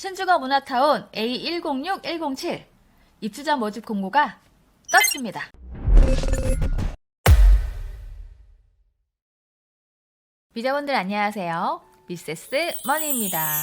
신주거 문화타운 A166107 입주자 모집 공고가 떴습니다. 미자분들 안녕하세요. 미세스 머니입니다.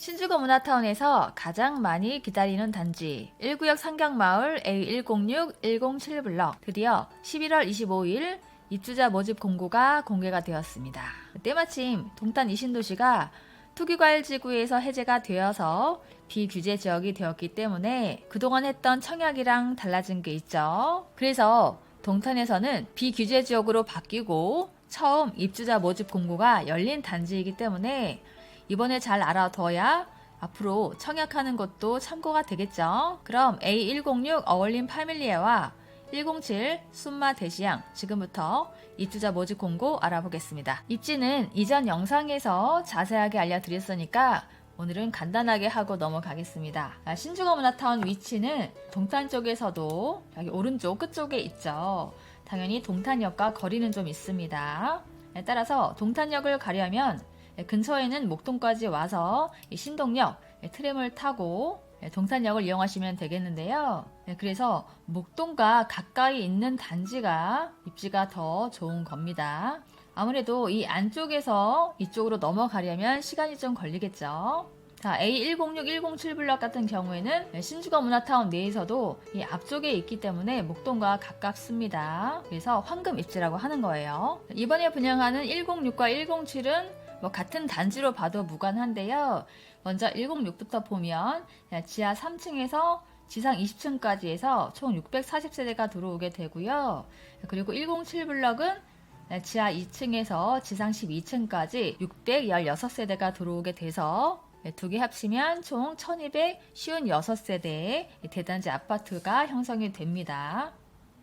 신주거 문화타운에서 가장 많이 기다리는 단지 1구역 상경마을 A106-107블럭 드디어 11월 25일 입주자 모집 공고가 공개가 되었습니다. 때마침 동탄 이신도시가 투기과일 지구에서 해제가 되어서 비규제 지역이 되었기 때문에 그동안 했던 청약이랑 달라진 게 있죠. 그래서 동탄에서는 비규제 지역으로 바뀌고 처음 입주자 모집 공고가 열린 단지이기 때문에 이번에 잘 알아둬야 앞으로 청약하는 것도 참고가 되겠죠. 그럼 A106 어울림 파밀리에와 107 순마 대시양 지금부터 입주자 모집 공고 알아보겠습니다. 입지는 이전 영상에서 자세하게 알려드렸으니까 오늘은 간단하게 하고 넘어가겠습니다. 아, 신주거 문화타운 위치는 동탄 쪽에서도 여기 오른쪽 끝쪽에 있죠. 당연히 동탄역과 거리는 좀 있습니다. 에 따라서 동탄역을 가려면 근처에는 목동까지 와서 이 신동역 트램을 타고 동탄역을 이용하시면 되겠는데요. 그래서 목동과 가까이 있는 단지가 입지가 더 좋은 겁니다. 아무래도 이 안쪽에서 이쪽으로 넘어가려면 시간이 좀 걸리겠죠. 자, A106-107 블럭 같은 경우에는 신주거 문화타운 내에서도 이 앞쪽에 있기 때문에 목동과 가깝습니다. 그래서 황금 입지라고 하는 거예요. 이번에 분양하는 106과 107은 뭐 같은 단지로 봐도 무관한데요. 먼저 106부터 보면 지하 3층에서 지상 20층까지 해서 총 640세대가 들어오게 되고요. 그리고 107 블럭은 지하 2층에서 지상 12층까지 616세대가 들어오게 돼서 두 개 합치면 총 1256세대의 대단지 아파트가 형성이 됩니다.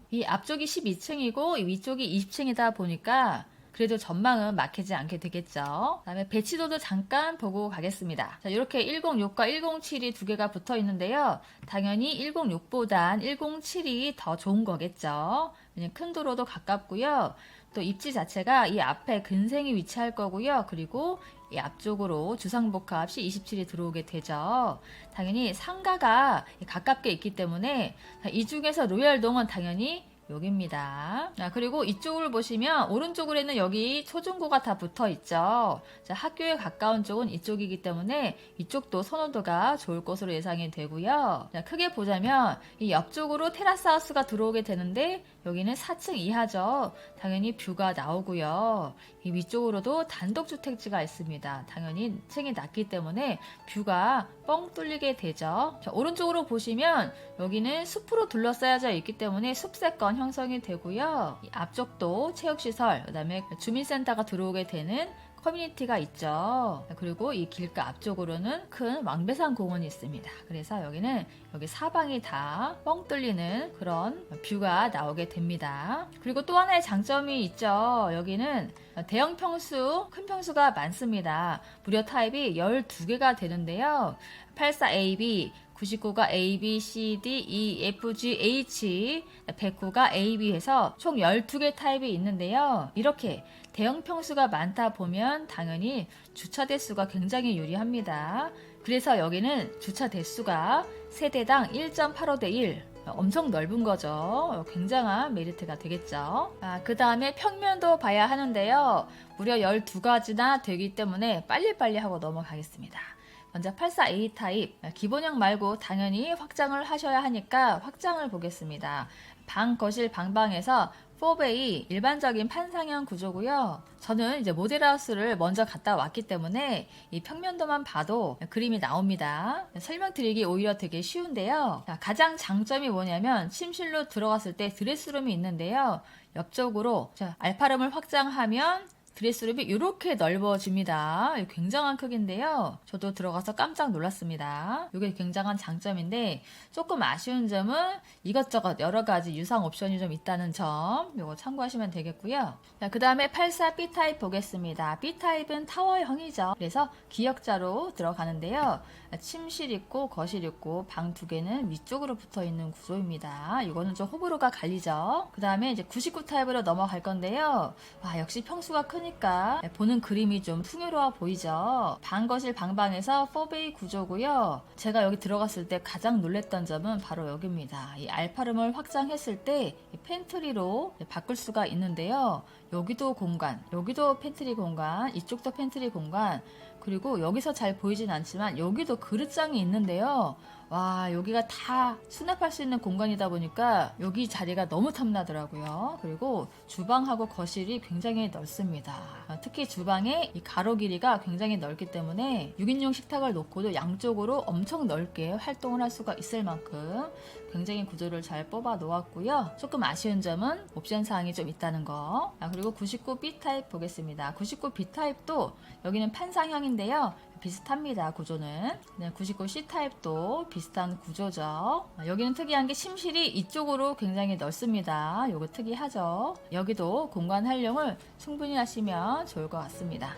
이 앞쪽이 12층이고 이 위쪽이 20층이다 보니까 그래도 전망은 막히지 않게 되겠죠. 그다음에 배치도도 잠깐 보고 가겠습니다. 자, 이렇게 106과 107이 두 개가 붙어 있는데요. 당연히 106보단 107이 더 좋은 거겠죠. 큰 도로도 가깝고요. 또 입지 자체가 이 앞에 근생이 위치할 거고요. 그리고 이 앞쪽으로 주상복합 시 27이 들어오게 되죠. 당연히 상가가 가깝게 있기 때문에 이 중에서 로얄동은 당연히 여기입니다. 자, 그리고 이쪽을 보시면 오른쪽으로는 여기 초중고가 다 붙어 있죠. 자, 학교에 가까운 쪽은 이쪽이기 때문에 이쪽도 선호도가 좋을 것으로 예상이 되고요. 자, 크게 보자면 이 옆쪽으로 테라스 하우스가 들어오게 되는데 여기는 4층 이하죠. 당연히 뷰가 나오고요. 이 위쪽으로도 단독주택지가 있습니다. 당연히 층이 낮기 때문에 뷰가 뻥 뚫리게 되죠. 자, 오른쪽으로 보시면 여기는 숲으로 둘러싸여져 있기 때문에 숲세권 형성이 되고요. 이 앞쪽도 체육시설, 그 다음에 주민센터가 들어오게 되는 커뮤니티가 있죠. 그리고 이 길가 앞쪽으로는 큰 왕배산 공원이 있습니다. 그래서 여기는 여기 사방이 다 뻥 뚫리는 그런 뷰가 나오게 됩니다. 그리고 또 하나의 장점이 있죠. 여기는 대형 평수, 큰 평수가 많습니다. 무려 타입이 12개가 되는데요. 84AB, 99가 A, B, C, D, E, F, G, H, 109가 A, B 해서 총 12개 타입이 있는데요. 이렇게 대형 평수가 많다 보면 당연히 주차 대수가 굉장히 유리합니다. 그래서 여기는 주차 대수가 세대당 1.85 대 1. 엄청 넓은 거죠. 굉장한 메리트가 되겠죠. 아, 그 다음에 평면도 봐야 하는데요. 무려 12가지나 되기 때문에 빨리빨리 하고 넘어가겠습니다. 먼저 84A 타입 기본형 말고 당연히 확장을 하셔야 하니까 확장을 보겠습니다. 방, 거실, 방방에서 4베이 일반적인 판상형 구조고요. 저는 이제 모델하우스를 먼저 갔다 왔기 때문에 이 평면도만 봐도 그림이 나옵니다. 설명드리기 오히려 되게 쉬운데요. 자, 가장 장점이 뭐냐면 침실로 들어갔을 때 드레스룸이 있는데요. 옆쪽으로 자, 알파룸을 확장하면 드레스룸이 이렇게 넓어집니다. 굉장한 크기인데요. 저도 들어가서 깜짝 놀랐습니다. 이게 굉장한 장점인데 조금 아쉬운 점은 이것저것 여러 가지 유상 옵션이 좀 있다는 점 이거 참고하시면 되겠고요. 그 다음에 84 B타입 보겠습니다. B타입은 타워형이죠. 그래서 기역자로 들어가는데요. 침실 있고 거실 있고 방 두 개는 위쪽으로 붙어 있는 구조입니다. 이거는 좀 호불호가 갈리죠. 그 다음에 이제 99 타입으로 넘어갈 건데요. 와 역시 평수가 큰 크니까 보는 그림이 좀 풍요로워 보이죠. 방 거실 방방에서 4베이 구조고요. 제가 여기 들어갔을 때 가장 놀랬던 점은 바로 여기입니다. 이 알파룸을 확장했을 때이 팬트리로 바꿀 수가 있는데요. 여기도 공간, 여기도 팬트리 공간, 이쪽도 팬트리 공간, 그리고 여기서 잘 보이진 않지만 여기도 그릇장이 있는데요. 와, 여기가 다 수납할 수 있는 공간이다 보니까 여기 자리가 너무 탐나더라고요. 그리고 주방하고 거실이 굉장히 넓습니다. 아, 특히 주방의 이 가로 길이가 굉장히 넓기 때문에 6인용 식탁을 놓고도 양쪽으로 엄청 넓게 활동을 할 수가 있을 만큼 굉장히 구조를 잘 뽑아 놓았고요. 조금 아쉬운 점은 옵션 사항이 좀 있다는 거. 아, 그리고 99B 타입 보겠습니다. 99B 타입도 여기는 판상형인데요. 비슷합니다. 구조는. 네, 99C 타입도 비슷한 구조죠. 아, 여기는 특이한 게 침실이 이쪽으로 굉장히 넓습니다. 요거 특이하죠. 여기도 공간 활용을 충분히 하시면 좋을 것 같습니다.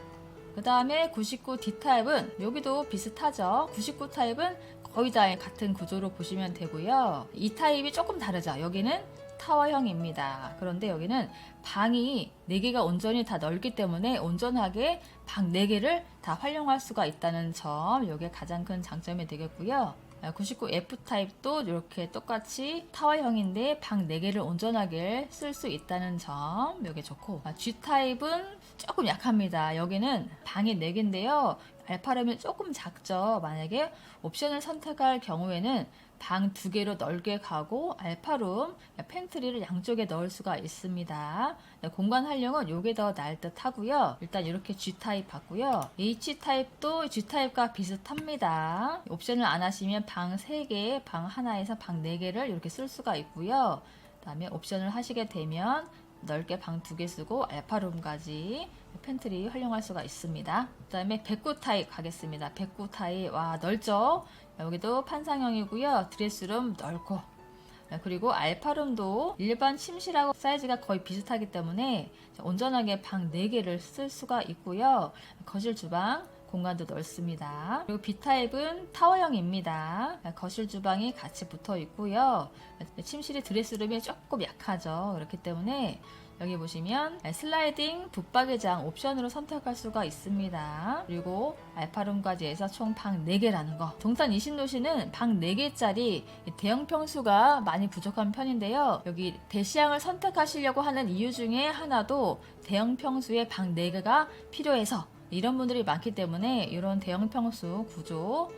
그 다음에 99D 타입은 여기도 비슷하죠. 99 타입은 거의 다 같은 구조로 보시면 되고요. 이 타입이 조금 다르죠. 여기는 타워형입니다. 그런데 여기는 방이 4개가 온전히 다 넓기 때문에 온전하게 방 4개를 다 활용할 수가 있다는 점, 이게 가장 큰 장점이 되겠고요. 99F 타입도 이렇게 똑같이 타워형인데 방 4개를 온전하게 쓸 수 있다는 점, 이게 좋고 G 타입은 조금 약합니다. 여기는 방이 4개인데요. 알파룸이 조금 작죠. 만약에 옵션을 선택할 경우에는 방 두 개로 넓게 가고 알파룸, 팬트리를 양쪽에 넣을 수가 있습니다. 네, 공간 활용은 요게 더 나을 듯 하고요. 일단 이렇게 G타입 봤고요. H타입도 G타입과 비슷합니다. 옵션을 안 하시면 방 3개, 방 하나에서 방 4개를 이렇게 쓸 수가 있고요. 그 다음에 옵션을 하시게 되면 넓게 방 두 개 쓰고 알파룸까지 팬트리 활용할 수가 있습니다. 그 다음에 백구 타입 가겠습니다. 백구 타입 와 넓죠? 여기도 판상형이고요. 드레스룸 넓고 그리고 알파룸도 일반 침실하고 사이즈가 거의 비슷하기 때문에 온전하게 방 4개를 쓸 수가 있고요. 거실 주방 공간도 넓습니다. 그리고 B타입은 타워형입니다. 거실 주방이 같이 붙어 있고요. 침실이 드레스룸이 조금 약하죠. 그렇기 때문에 여기 보시면 슬라이딩 붙박이장 옵션으로 선택할 수가 있습니다. 그리고 알파룸까지 해서 총 방 4개라는 거. 동탄 이신도시는 방 4개짜리 대형 평수가 많이 부족한 편인데요. 여기 대시양을 선택하시려고 하는 이유 중에 하나도 대형 평수의 방 4개가 필요해서 이런 분들이 많기 때문에 이런 대형 평수 구조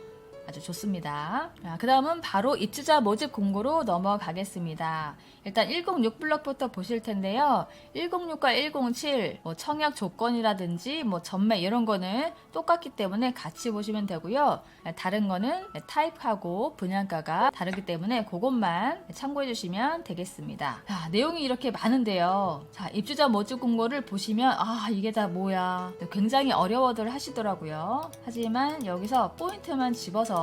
아주 좋습니다. 그 다음은 바로 입주자 모집 공고로 넘어가겠습니다. 일단 106 블럭부터 보실 텐데요. 106과 107, 뭐 청약 조건이라든지 뭐 전매 이런 거는 똑같기 때문에 같이 보시면 되고요. 다른 거는 타입하고 분양가가 다르기 때문에 그것만 참고해 주시면 되겠습니다. 자, 내용이 이렇게 많은데요. 자, 입주자 모집 공고를 보시면 아, 이게 다 뭐야. 굉장히 어려워들 하시더라고요. 하지만 여기서 포인트만 집어서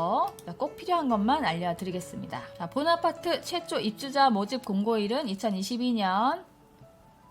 꼭 필요한 것만 알려드리겠습니다. 자, 본아파트 최초 입주자 모집 공고일은 2022년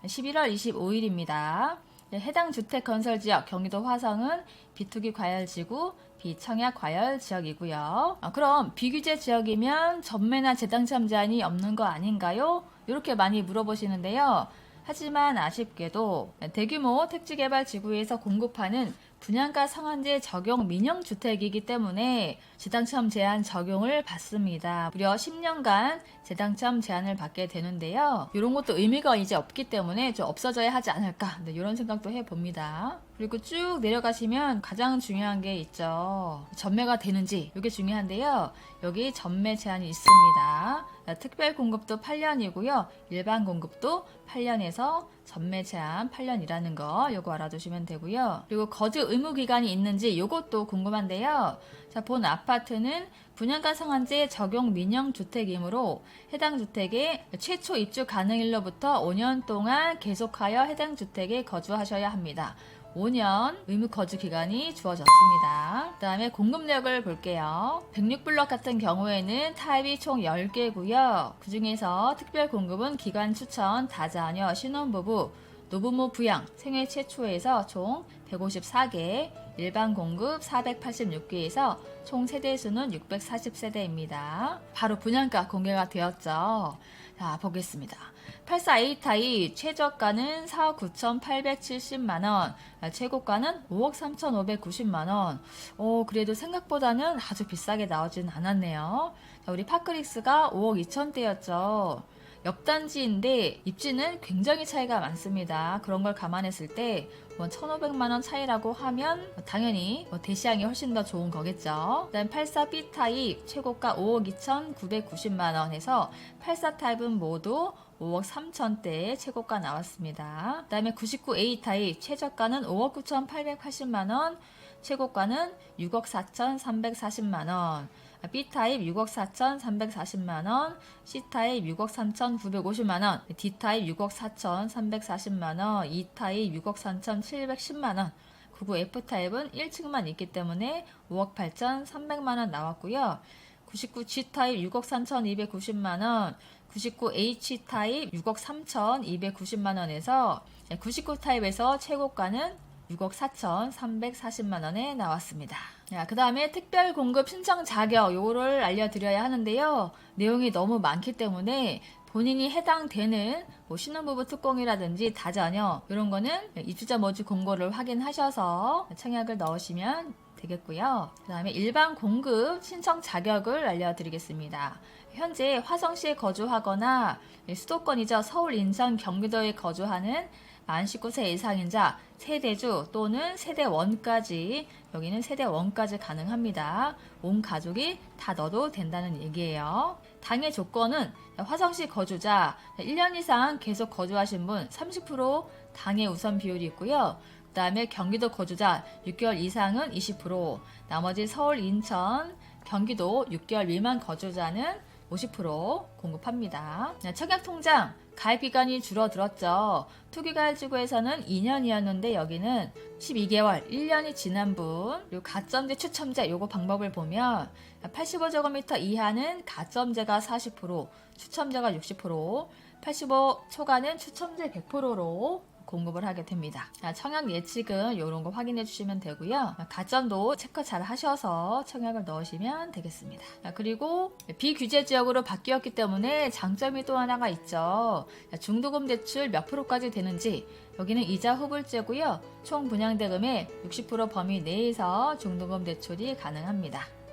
11월 25일입니다. 해당 주택 건설 지역 경기도 화성은 비투기 과열 지구 비청약 과열 지역이고요. 아, 그럼 비규제 지역이면 전매나 재당첨 제한이 없는 거 아닌가요? 이렇게 많이 물어보시는데요. 하지만 아쉽게도 대규모 택지개발 지구에서 공급하는 분양가 상한제 적용 민영 주택이기 때문에 재당첨 제한 적용을 받습니다. 무려 10년간 재당첨 제한을 받게 되는데요. 이런 것도 의미가 이제 없기 때문에 좀 없어져야 하지 않을까 네, 이런 생각도 해봅니다. 그리고 쭉 내려가시면 가장 중요한 게 있죠. 전매가 되는지 이게 중요한데요. 여기 전매 제한이 있습니다. 특별 공급도 8년이고요. 일반 공급도 8년에서 전매 제한 8년이라는 거 요거 알아두시면 되고요. 그리고 거주 의무 기간이 있는지 이것도 궁금한데요. 자, 본 아파트는 분양가 상한제 적용 민영 주택이므로 해당 주택에 최초 입주 가능일로부터 5년 동안 계속하여 해당 주택에 거주하셔야 합니다. 5년 의무 거주 기간이 주어졌습니다. 그 다음에 공급력을 볼게요. 106블럭 같은 경우에는 타입이 총 10개고요. 그 중에서 특별 공급은 기관 추천, 다자녀, 신혼부부, 노부모 부양, 생애 최초에서 총 154개 일반 공급 486개에서 총 세대 수는 640세대입니다. 바로 분양가 공개가 되었죠. 자, 보겠습니다. 84A 타입 최저가는 4억 9,870만원, 최고가는 5억 3,590만원. 어, 그래도 생각보다는 아주 비싸게 나오진 않았네요. 자, 우리 파크릭스가 5억 2천대였죠. 옆단지인데 입지는 굉장히 차이가 많습니다. 그런 걸 감안했을 때뭐 1,500만 원 차이라고 하면 당연히 뭐 대시양이 훨씬 더 좋은 거겠죠. 그다음 84B 타입 최고가 5억 2,990만 원에서 84 타입은 모두 5억 3천대의 최고가 나왔습니다. 그 다음에 99A 타입 최저가는 5억 9,880만 원, 최고가는 6억 4,340만 원. B타입 6억 4,340만원, C타입 6억 3,950만원, D타입 6억 4,340만원, E타입 6억 3,710만원, 99F타입은 1층만 있기 때문에 5억 8,300만원 나왔고요. 99G타입 6억 3,290만원, 99H타입 6억 3,290만 원에서 99 타입에서 최고가는 6억 4,340만 원에 나왔습니다. 자, 그 다음에 특별 공급 신청 자격 요거를 알려드려야 하는데요. 내용이 너무 많기 때문에 본인이 해당되는 뭐 신혼부부 특공이라든지 다자녀 이런 거는 입주자 모집 공고를 확인하셔서 청약을 넣으시면 되겠고요. 그 다음에 일반 공급 신청 자격을 알려드리겠습니다. 현재 화성시에 거주하거나 수도권이죠. 서울, 인천, 경기도에 거주하는 만 19세 이상인 자 세대주 또는 세대원까지 여기는 세대원까지 가능합니다. 온 가족이 다 넣어도 된다는 얘기예요. 당의 조건은 화성시 거주자 1년 이상 계속 거주하신 분 30% 당의 우선 비율이 있고요. 그 다음에 경기도 거주자 6개월 이상은 20%, 나머지 서울, 인천, 경기도 6개월 미만 거주자는 50% 공급합니다. 청약 통장 가입 기간이 줄어들었죠. 투기가입지구에서는 2년이었는데 여기는 12개월, 1년이 지난 분, 그리고 가점제 추첨제 요거 방법을 보면 85제곱미터 이하는 가점제가 40%, 추첨제가 60%, 85 초과는 추첨제 100%로 공급을 하게 됩니다. 자, 청약 예측은 이런 거 확인해 주시면 되고요. 가점도 체크 잘 하셔서 청약을 넣으시면 되겠습니다. 자, 그리고 비규제 지역으로 바뀌었기 때문에 장점이 또 하나가 있죠. 자, 중도금 대출 몇 프로까지 되는지 여기는 이자 후불제고요. 총 분양대금의 60% 범위 내에서 중도금 대출이 가능합니다.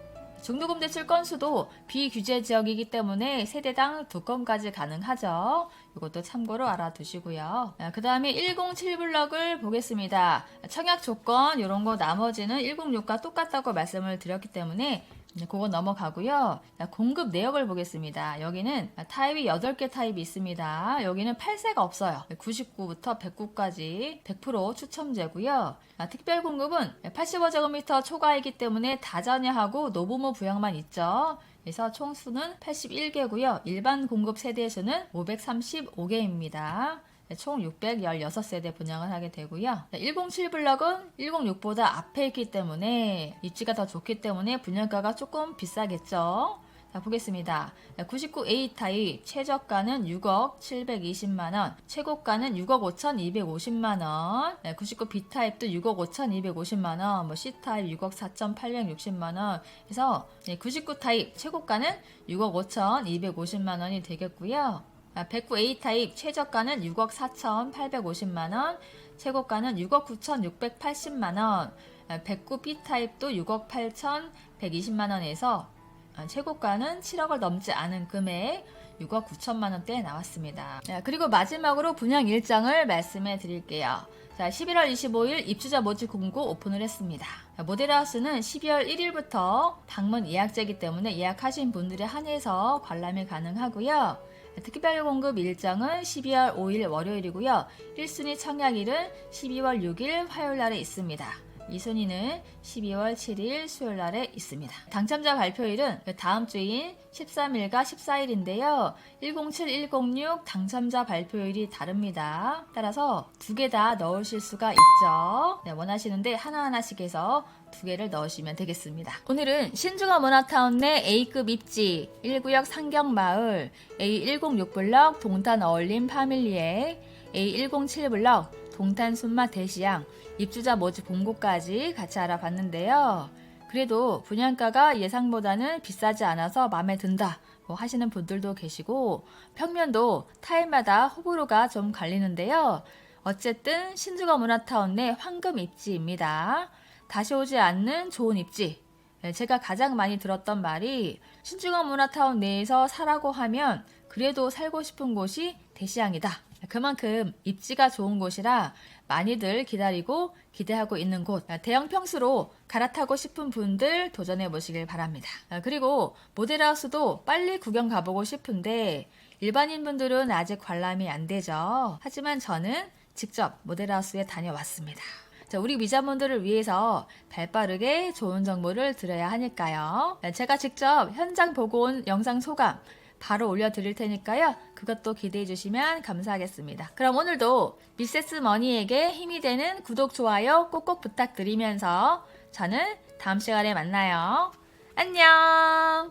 중도금 대출 건수도 비규제 지역이기 때문에 세대당 두 건까지 가능하죠. 이것도 참고로 알아두시고요. 그 다음에 107블럭을 보겠습니다. 청약 조건 이런 거 나머지는 106과 똑같다고 말씀을 드렸기 때문에 네, 그거 넘어가고요. 자, 공급 내역을 보겠습니다. 여기는 타입이 8개 타입이 있습니다. 여기는 8세가 없어요. 99부터 109까지 100% 추첨제고요. 아, 특별 공급은 85제곱미터 초과이기 때문에 다자녀하고 노부모 부양만 있죠. 그래서 총수는 81개고요. 일반 공급 세대 수는 535개입니다. 총 616세대 분양을 하게 되고요. 107 블럭은 106보다 앞에 있기 때문에 입지가 더 좋기 때문에 분양가가 조금 비싸겠죠. 자, 보겠습니다. 99A 타입 최저가는 6억 720만원, 최고가는 6억 5,250만원, 99B 타입도 6억 5,250만원, 뭐 C 타입 6억 4,860만원, 그래서 99 타입 최고가는 6억 5,250만원이 되겠고요. 109A 타입 최저가는 6억 4,850만원, 최고가는 6억 9,680만원, 109B 타입도 6억 8,120만원에서 최고가는 7억을 넘지 않은 금액 6억 9천만 원대에 나왔습니다. 그리고 마지막으로 분양 일정을 말씀해 드릴게요. 자, 11월 25일 입주자 모집 공고 오픈을 했습니다. 모델하우스는 12월 1일부터 방문 예약제이기 때문에 예약하신 분들에 한해서 관람이 가능하고요. 특별 공급 일정은 12월 5일 월요일이고요. 1순위 청약일은 12월 6일 화요일 날에 있습니다. 2순위는 12월 7일 수요일 날에 있습니다. 당첨자 발표일은 다음 주인 13일과 14일인데요. 107, 106 당첨자 발표일이 다릅니다. 따라서 두 개 다 넣으실 수가 있죠. 네, 원하시는데 하나하나씩 해서 두 개를 넣으시면 되겠습니다. 오늘은 신중화 문화타운 내 A급 입지 1구역 상경마을 A106블럭 동탄 어울림 파밀리에 A107블럭 동탄 순마 대시양 입주자 모집 공고까지 같이 알아봤는데요. 그래도 분양가가 예상보다는 비싸지 않아서 마음에 든다 뭐 하시는 분들도 계시고 평면도 타일마다 호불호가 좀 갈리는데요. 어쨌든 신주거 문화타운 내 황금 입지입니다. 다시 오지 않는 좋은 입지. 네, 제가 가장 많이 들었던 말이 신중원 문화타운 내에서 사라고 하면 그래도 살고 싶은 곳이 대시양이다. 그만큼 입지가 좋은 곳이라 많이들 기다리고 기대하고 있는 곳. 대형 평수로 갈아타고 싶은 분들 도전해 보시길 바랍니다. 그리고 모델하우스도 빨리 구경 가보고 싶은데 일반인 분들은 아직 관람이 안 되죠. 하지만 저는 직접 모델하우스에 다녀왔습니다. 자, 우리 미자분들을 위해서 발 빠르게 좋은 정보를 드려야 하니까요. 제가 직접 현장 보고 온 영상 소감 바로 올려드릴 테니까요. 그것도 기대해 주시면 감사하겠습니다. 그럼 오늘도 미세스 머니에게 힘이 되는 구독, 좋아요 꼭꼭 부탁드리면서 저는 다음 시간에 만나요. 안녕!